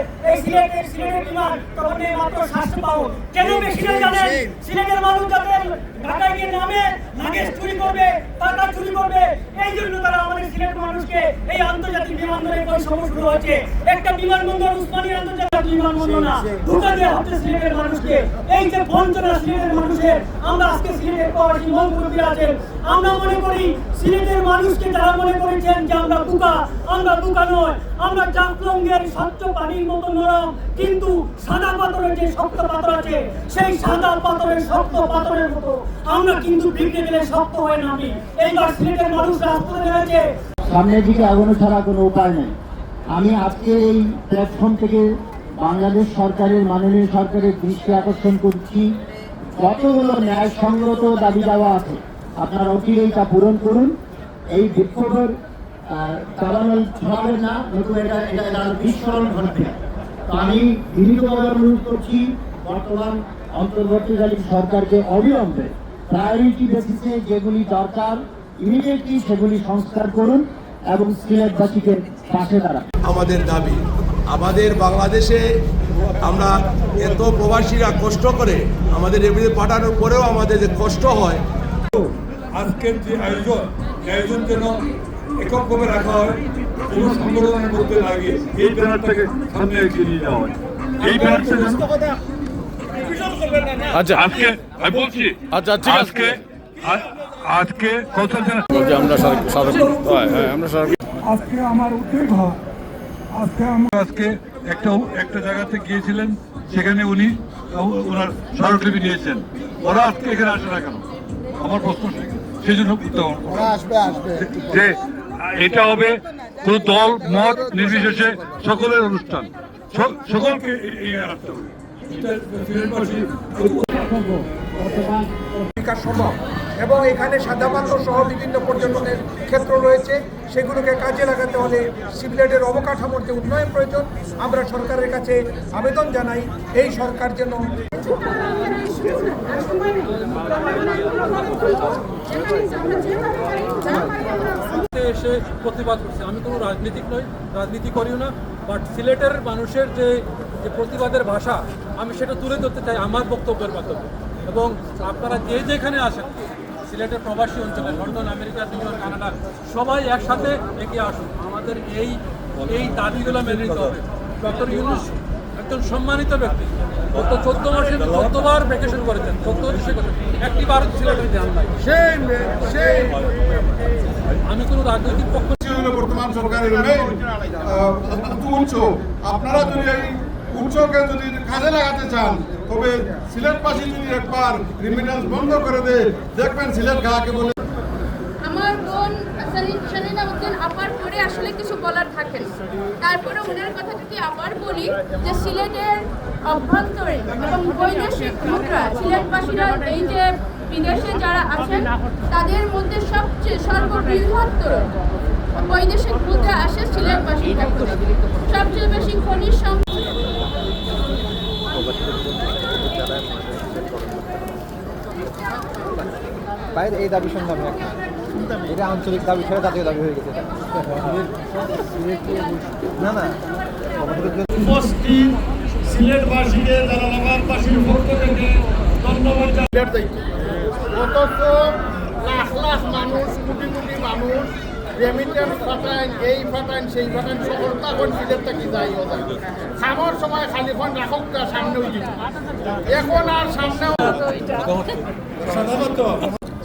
right? এই সিলেটের সিলেটের বিমান তখন মাত্র স্বাস্থ্য পাবো কেন বেশি না জানেন? সিলেটের মানুষ যাতে ঢাকায় গিয়ে নামে লাগেজ চুরি করবে টাকা চুরি করবে এই জন্য তারা আমাদের সিলেট মানুষকে এই আন্তর্জাতিক বিমানবন্দরে বৈষম্য শুরু হচ্ছে একটা বিমানবন্দর উসমানী আন্তর্জাতিক বিমানবন্দর না ঢুকা দেওয়া হচ্ছে সিলেটের মানুষকে। এই যে বঞ্চনা সিলেটের মানুষের আমরা আজকে সিলেটের প্রবাসী মন্ত্রী আছেন। আমরা মনে করি সিলেটের মানুষকে যারা মনে করেছেন যে আমরা বুকা আমরা বুকা নয় আমরা জাফলঙ্গের স্বচ্ছ পানির মতো নরম কিন্তু সাদা পাথরের যে শক্ত পাথর আছে, সেই সাদা পাথরের শক্ত পাথরের মতো। আমরা কিন্তু গেলে শক্ত হয়ে নামি। এইবার সিলেটের মানুষ সামনের দিকে এগোনো ছাড়া কোনো উপায় নেই। আমি আজকে এই প্ল্যাটফর্ম থেকে বাংলাদেশ সরকারের, মাননীয় সরকারের দৃষ্টি আকর্ষণ করছি। কতগুলো ন্যায়সঙ্গত দাবি দেওয়া আছে, আপনারা অচিরেই তা পূরণ করুন। এই বিক্ষোভের চালানো হবে না, নতুন এটা এটা বিস্ফোরণ ঘটবে। তো আমি বিনীতভাবে অনুরোধ করছি বর্তমান অন্তর্বর্তীকালীন সরকারকে অবিলম্বে প্রায়োরিটি বেসিসে যেগুলি দরকার ইমিডিয়েটলি সেগুলি সংস্কার করুন এবং সিলেটবাসীকে পাশে দাঁড়ান। আমাদের দাবি আমাদের বাংলাদেশে আমরা এত প্রবাসীরা কষ্ট করে আমাদের এমনিতে পাঠানোর পরেও আমাদের যে কষ্ট হয়। আজকের যে আয়োজন আয়োজন যেন এককভাবে রাখা হয় কোনো সংগঠনের মধ্যে লাগে এই ব্যানারটাকে সামনে এগিয়ে নিয়ে যাওয়া হয় এই ব্যানারটা আচ্ছা আজকে আমি বলছি আচ্ছা, ঠিক আজকে আজকে যেন আমরা আজকে আমার উদ্বেগ হয় আজকে আমরা আজকে একটা একটা জায়গাতে গিয়েছিলেন সেখানে উনি ওনার স্মারকলিপি নিয়েছেন ওরা আজকে এখানে আসে না কেন? আমার প্রশ্ন সেই জন্য যে এটা হবে কোন দল মত নির্বিশেষে সকলের অনুষ্ঠান। সকলকে এগিয়ে রাখতে হবে। বিকাশ সম্ভব। এবং এখানে সাদামাত্র সহ বিভিন্ন পর্যটনের ক্ষেত্র রয়েছে। সেগুলোকে কাজে লাগাতে হলে সিলেটের অবকাঠামোর যে উন্নয়ন প্রয়োজন আমরা সরকারের কাছে আবেদন জানাই এই সরকার যেন এসে প্রতিবাদ করছে। আমি কোনো রাজনীতিক নই, রাজনীতি করিও না বাট সিলেটের মানুষের যে যে প্রতিবাদের ভাষা, আমি সেটা তুলে ধরতে চাই আমার বক্তব্যের মাধ্যমে। এবং আপনারা যে যেখানে আসেন, সিলেটের প্রবাসী অঞ্চলে, লন্ডন, আমেরিকা, নিউ কানাডা, সবাই একসাথে এগিয়ে আসুন। আমাদের এই এই দাবিগুলো মেনে নিতে হবে। ডক্টর ইউনুস একজন সম্মানিত ব্যক্তি। গত চোদ্দ মাসে চোদ্দবার ভ্যাকেশন করেছেন। চোদ্দ একটি ভারত সিলেটের ধ্যান নাই আমি কোনো রাজনৈতিক পক্ষ বর্তমান সরকারের উচ্চ আপনারা যদি এই উচ্চকে যদি কাজে লাগাতে চান তবে সিলেটবাসী যদি একবার রিমিটেন্স বন্ধ করে দেয় দেখবেন সিলেট গাকে বলে। আমার বোন উদ্দিন আপার পরে আসলে কিছু বলার থাকে তারপরে ওনার কথা যদি আবার বলি যে সিলেটের অভ্যন্তরে এবং বৈদেশিক মুদ্রা সিলেটবাসীরা এই যে বিদেশে যারা আছেন তাদের মধ্যে সবচেয়ে সর্ববৃহত্তর বৈদেশিক মুদ্রা আসে সিলেট থেকে। সবচেয়ে বেশি খনিজ সম্পদ বাইরে এই দাবি শুনলাম এটা আঞ্চলিক দাবি ছেড়ে জাতীয় দাবি হয়ে গেছে। না না। সিলেটবাসীকে যারা নগরবাসীর পক্ষ থেকে লাখ লাখ মানুষ মানুষ এই সেই যাই সময় খালি সামনে এখন আর সামনে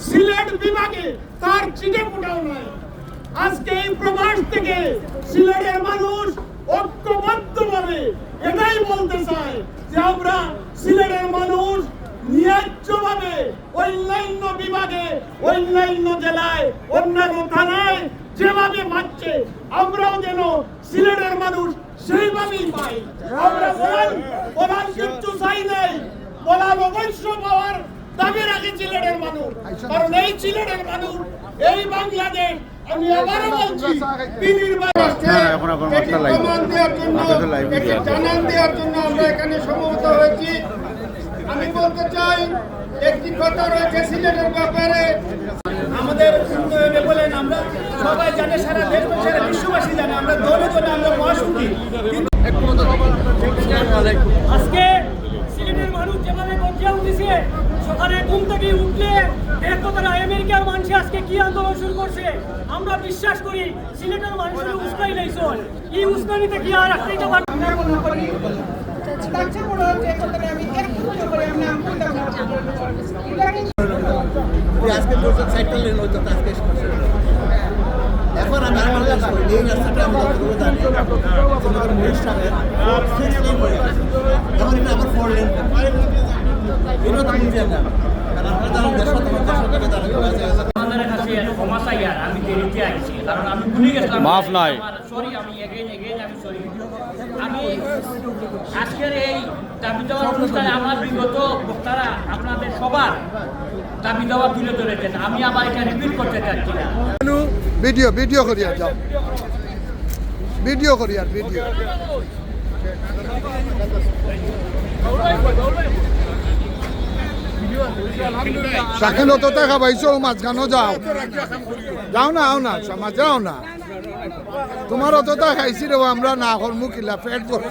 সিলেট বিভাগে তার চিঠে ফুটাও নাই। আজকে এই প্রবাস থেকে সিলেটের মানুষ ঐক্যবদ্ধভাবে এটাই বলতে চায় যে আমরা সিলেটের মানুষ ন্যায্যভাবে অন্যান্য বিভাগে অন্যান্য জেলায় অন্যান্য থানায় যেভাবে পাচ্ছে আমরাও যেন সিলেটের মানুষ সেইভাবেই পাই। আমরা বলার বলার কিচ্ছু চাই নাই। বলার অবশ্য পাওয়ার দাবি রাখি সিলেটের মানুষ। কারণ এই সিলেটের মানুষ এই বাংলাদেশ আমি আবারও বলছি জানান দেওয়ার জন্য আমরা এখানে সমবেত হয়েছি। আমি বলতে চাই একটি কথা রয়েছে সিলেটের ব্যাপারে। আমাদের উন্নয়নে বলেন আমরা সবাই জানে সারা দেশ সারা বিশ্ববাসী জানে আমরা দলে দলে আমরা মহাশুকি আজকে সিলেটের মানুষ যেভাবে গঞ্জে উঠেছে সকালে ঘুম থেকে উঠলে দেখো তারা আমেরিকার মানুষ আজকে কি আন্দোলন শুরু করছে? আমরা বিশ্বাস করি সিলেটের মানুষের উস্কাই লাইছন এই উস্কানিতে কি আর আটকাইতে পারবে? সাইকেল লেন হইতো আজকে এখন আমি আমার কাছে এই রাস্তাটা আমি যতটুকু জানি মহিষ সাহেব সিক্স লেন হয়ে গেছে এখন এটা আবার ফোর লেন এটা তো বুঝে না কারণ আমরা জানি দেশ কাছে ক্ষমা চাই আর আমি দেরিতে আইছি কারণ আমি ভুলে গেছিলাম। মাফ নাই। সরি আমি এগেইন এগেইন আমি সরি আমি আজকের এই দাবি দেওয়ার অনুষ্ঠানে আমার বিগত বক্তারা আপনাদের সবার দাবি দেওয়া তুলে ধরেছেন আমি আবার এটা রিপিট করতে চাচ্ছি না। ভিডিও ভিডিও করি আর যাও ভিডিও করি আর ভিডিও স্বাধীনতা পাইছো মাঝখানো যাও। যাও না আও না সমাজ যাও না। তোমার অতটা খাইছি রে আমরা না হল মুখিলা পেট ভরে।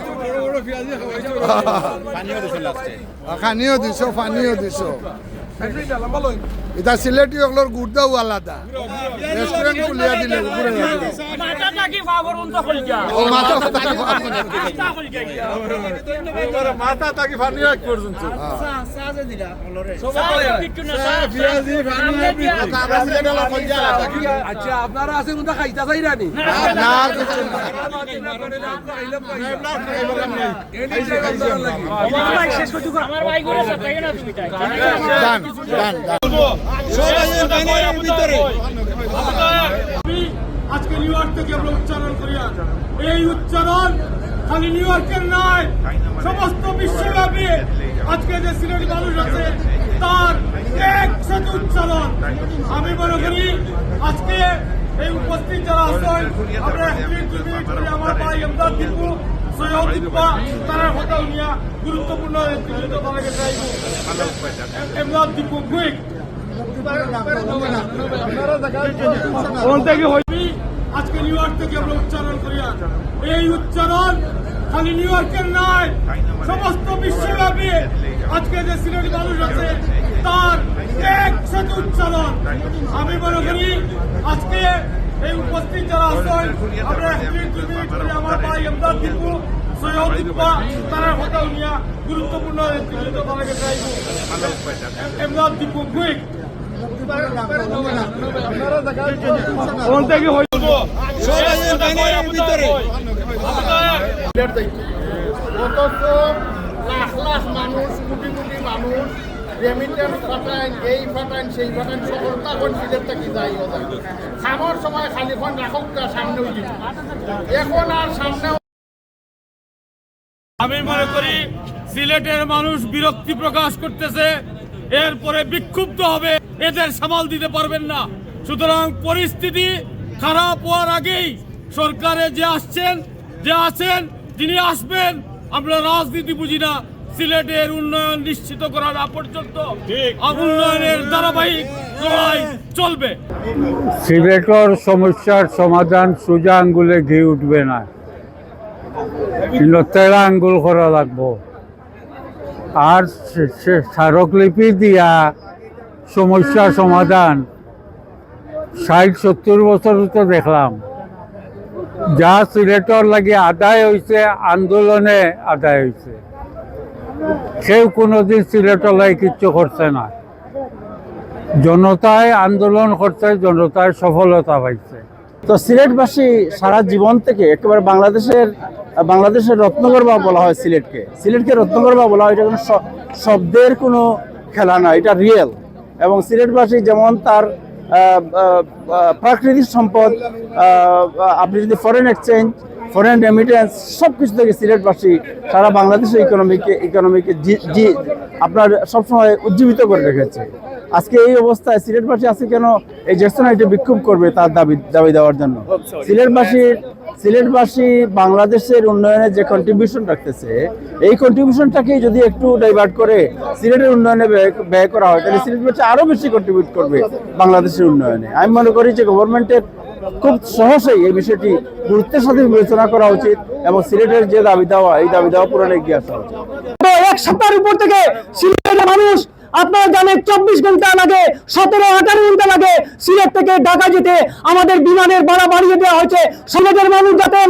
খানিও দিছো পানিও দিছো। এটা সিলেটি ওগুলোর গুড়দাও আলাদা রেস্টুরেন্ট খুলিয়া দিলে ঘুরে মাথা থাকি ফানি এক পর্যন্ত আচ্ছা আপনারা আছেন ওটা খাইতা চাই রানি না আর কিছু না। আমার ভাই করে তাই না তুমি তাই ডান ডান ডান আমি আজকে নিউ ইয়র্ক থেকে আমরা উচ্চারণ করি এই উচ্চারণ খালি নিউ ইয়র্কের নয়, সমস্ত বিশ্বব্যাপী আজকে যে সিলেটি মানুষ আছে, তার একসাথে উচ্চারণ। আমি মনে করি আজকে এই উপস্থিত যারা আছেন, আমরা ভাই এমদাদ দিবু সৈয়দ ইকবা তারা কথা নিয়ে গুরুত্বপূর্ণ নেতৃত্ব তাদেরকে দিবু কুইক আজকে নিউ ইয়র্ক থেকে আমরা উচ্চারণ করি এই উচ্চারণ খালি নিউ ইয়র্কের নয়, সমস্ত বিশ্বব্যাপী আজকে যে সিলেটি মানুষ আছে, তার একসাথে উচ্চারণ। আমি মনে করি আজকে এই উপস্থিত যারা আছেন, আমরা আমার ভাই এমদাদ দিবু সৈয়দ ইকবা তারা কথা নিয়ে গুরুত্বপূর্ণ নেতৃত্ব তাদেরকে চাইব। কুইক অথচ লাখ লাখ মানুষ কোটি কোটি মানুষ রেমিটেন্স এই পাঠান সেই পাঠান সকলটা এখন সিলেট থেকে যাই খামর সময় খালিখন রাখক না সামনেও এখন আর সামনে আমি মনে করি সিলেটের মানুষ বিরক্তি প্রকাশ করতেছে। এরপরে বিক্ষুব্ধ হবে এদের সামাল দিতে পারবেন না। সুতরাং পরিস্থিতি খারাপ হওয়ার আগেই সরকারে যে আসছেন যে আছেন যিনি আসবেন আমরা রাজনীতি বুঝি না। সিলেটের উন্নয়ন নিশ্চিত করা না পর্যন্ত উন্নয়নের ধারাবাহিক লড়াই চলবে। সিলেটর সমস্যার সমাধান সোজা আঙ্গুলে ঘি উঠবে না। কিন্তু তেরা আঙ্গুল করা লাগবো। আর স্মারকলিপি দিয়া সমস্যা সমাধান। ষাট, সত্তর বছর তো দেখলাম। যা সিলেটর লাগে আদায় হয়েছে আন্দোলনে আদায় হয়েছে কেউ কোনোদিন সিলেটর লাগে কিচ্ছু করছে না। জনতায় আন্দোলন করছে জনতায় সফলতা পাইছে। তো সিলেটবাসী সারা জীবন থেকে একেবারে বাংলাদেশের বাংলাদেশের রত্নগর্বা বলা হয় সিলেটকে। সিলেটকে রত্নগর্বা বলা হয়, এটা কোনো শব্দের কোনো খেলা না, এটা রিয়েল এবং সিলেটবাসী যেমন তার প্রাকৃতিক সম্পদ আপনি যদি ফরেন এক্সচেঞ্জ ফরেন রেমিটেন্স সব কিছু থেকে সিলেটবাসী সারা বাংলাদেশের ইকোনমিকে ইকোনমিকে আপনার সবসময় উজ্জীবিত করে রেখেছে। আজকে এই অবস্থায় সিলেটবাসী আজকে কেন এই জ্যেষ্ঠনাইটে বিক্ষোভ করবে তার দাবি দাবি দেওয়ার জন্য? সিলেটবাসীর সিলেটবাসী বাংলাদেশের উন্নয়নে যে কন্ট্রিবিউশন রাখতেছে এই কন্ট্রিবিউশনটাকেই যদি একটু ডাইভার্ট করে সিলেটের উন্নয়নে ব্যয়- ব্যয় করা হয় তাহলে সিলেটবাসী আরও বেশি কন্ট্রিবিউট করবে বাংলাদেশের উন্নয়নে। আমি মনে করি যে গভর্নমেন্টের খুব সহজেই এই বিষয়টি গুরুত্বের সাথে বিবেচনা করা উচিত এবং সিলেটের যে দাবি দেওয়া এই দাবি দেওয়া পূরণে এগিয়ে আসা উচিত। এক সপ্তাহের উপর থেকে সিলেটের মানুষ আপনারা জানেন চব্বিশ ঘণ্টা লাগে, সতেরো, আঠারো ঘণ্টা লাগে সিলেট থেকে ঢাকা যেতে আমাদের বিমানের ভাড়া বাড়িয়ে দেওয়া হয়েছে। সিলেটের মানুষ যাতে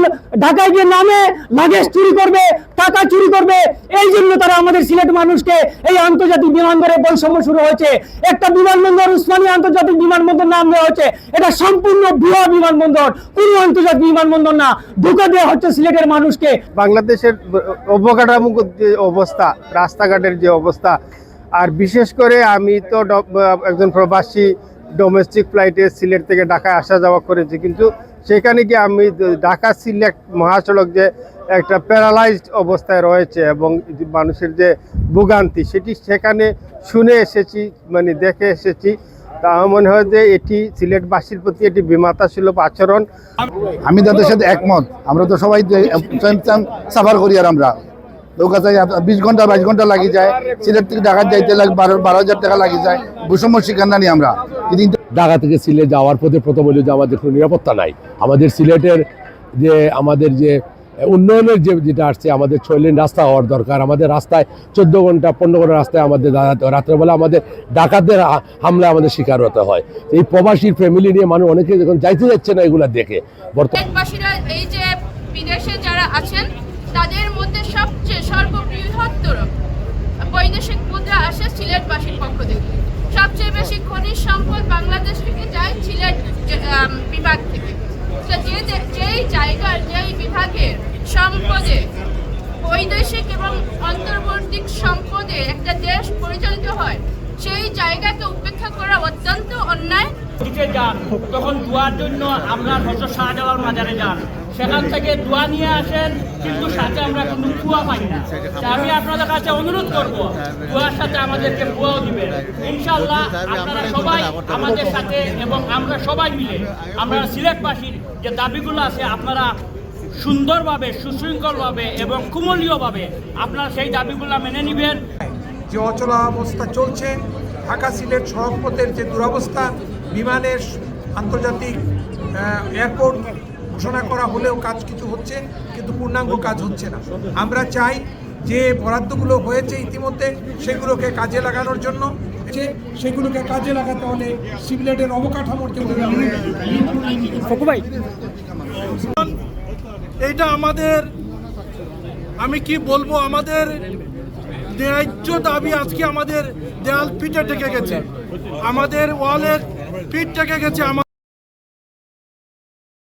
ঢাকায় গিয়ে নামে, লাগেজ চুরি করবে, টাকা চুরি করবে, এই জন্য তারা আমাদের সিলেট মানুষকে এই আন্তর্জাতিক বিমানবন্দরে বৈষম্য শুরু হয়েছে। একটা বিমানবন্দর উসমানী আন্তর্জাতিক বিমানবন্দর নাম দেওয়া হয়েছে। এটা সম্পূর্ণ ভুয়া বিমানবন্দর। কোন আন্তর্জাতিক বিমানবন্দর না। ঢুকে দেওয়া হচ্ছে সিলেটের মানুষকে। বাংলাদেশের অবকাঠামো অবস্থা, রাস্তাঘাটের যে অবস্থা আর বিশেষ করে আমি তো ড- একজন প্রবাসী ডোমেস্টিক ফ্লাইটে সিলেট থেকে ঢাকায় আসা যাওয়া করেছি কিন্তু সেখানে গিয়ে আমি ঢাকা সিলেট মহাসড়ক যে একটা প্যারালাইজড অবস্থায় রয়েছে এবং মানুষের যে ভোগান্তি সেটি সেখানে শুনে এসেছি মানে দেখে এসেছি তা আমার মনে হয় যে এটি সিলেটবাসীর প্রতি এটি বিমাতাসুলভ আচরণ আমি তাদের সাথে একমত আমরা তো সবাই সাফার করি আর আমরা নৌকা চাই বিশ ঘণ্টা বাইশ ঘণ্টা লাগি যায়। সিলেট থেকে ঢাকা যাইতে লাগে বারো বারো হাজার টাকা লাগি যায়। বৈষম্য শিকার নানি আমরা। কিন্তু ঢাকা থেকে সিলেট যাওয়ার পথে প্রথম হলো যে আমাদের কোনো নিরাপত্তা নাই। আমাদের সিলেটের যে আমাদের যে উন্নয়নের যে যেটা আসছে আমাদের ছয় লেন রাস্তা হওয়ার দরকার। আমাদের রাস্তায় চোদ্দ ঘণ্টা পনেরো ঘণ্টা রাস্তায় আমাদের দাঁড়াতে হয় রাত্রেবেলা আমাদের ডাকাতদের হামলা আমাদের শিকার হতে হয়। এই প্রবাসীর ফ্যামিলি নিয়ে মানুষ অনেকে যখন যাইতে যাচ্ছে না এগুলা দেখে। বর্তমান এই যে বিদেশে যারা আছেন তাদের মধ্যে সবচেয়ে সর্ববৃহত্তর বৈদেশিক মুদ্রা আসে সিলেটবাসীর পক্ষ থেকে। সবচেয়ে বেশি খনিজ সম্পদ বাংলাদেশ থেকে যায় সিলেট বিভাগ থেকে। যে যেই জায়গার যেই বিভাগের সম্পদে বৈদেশিক এবং অন্তর্বর্তী সম্পদে একটা দেশ পরিচালিত হয়, সেই জায়গাকে উপেক্ষা করা অত্যন্ত অন্যায়। যান, তখন দোয়ার জন্য আমরা হজরত শাহজালাল মাজারে যান। সেখান থেকে দোয়া নিয়ে আসেন, কিন্তু সাথে আমরা কোনো কুয়া পাই না। আমি আপনাদের কাছে অনুরোধ করব দোয়ার সাথে আমাদেরকে কুয়াও দিবেন। ইনশাল্লাহ আপনারা সবাই আমাদের সাথে এবং আমরা সবাই মিলে, আমরা সিলেটবাসীর যে দাবিগুলো আছে, আপনারা সুন্দরভাবে, সুশৃঙ্খলভাবে এবং কুমলীয়ভাবে আপনারা সেই দাবিগুলো মেনে নেবেন। যে অচলাবস্থা চলছে, ঢাকা সিলেট সড়কপথের যে দুরবস্থা, বিমানের আন্তর্জাতিক এয়ারপোর্ট ঘোষণা করা হলেও কাজ কিছু হচ্ছে কিন্তু পূর্ণাঙ্গ কাজ হচ্ছে না। আমরা চাই যে বরাদ্দগুলো হয়েছে ইতিমধ্যে সেগুলোকে কাজে লাগানোর জন্য যে সেগুলোকে কাজে লাগাতে হলে সিভিলেটের অবকাঠামোর এইটা আমাদের আমি কি বলব আমাদের ন্যায্য দাবি আজকে আমাদের দেয়াল পিঠে টেকে গেছে। আমাদের ওয়ালের পিঠ টেকে গেছে আমাদের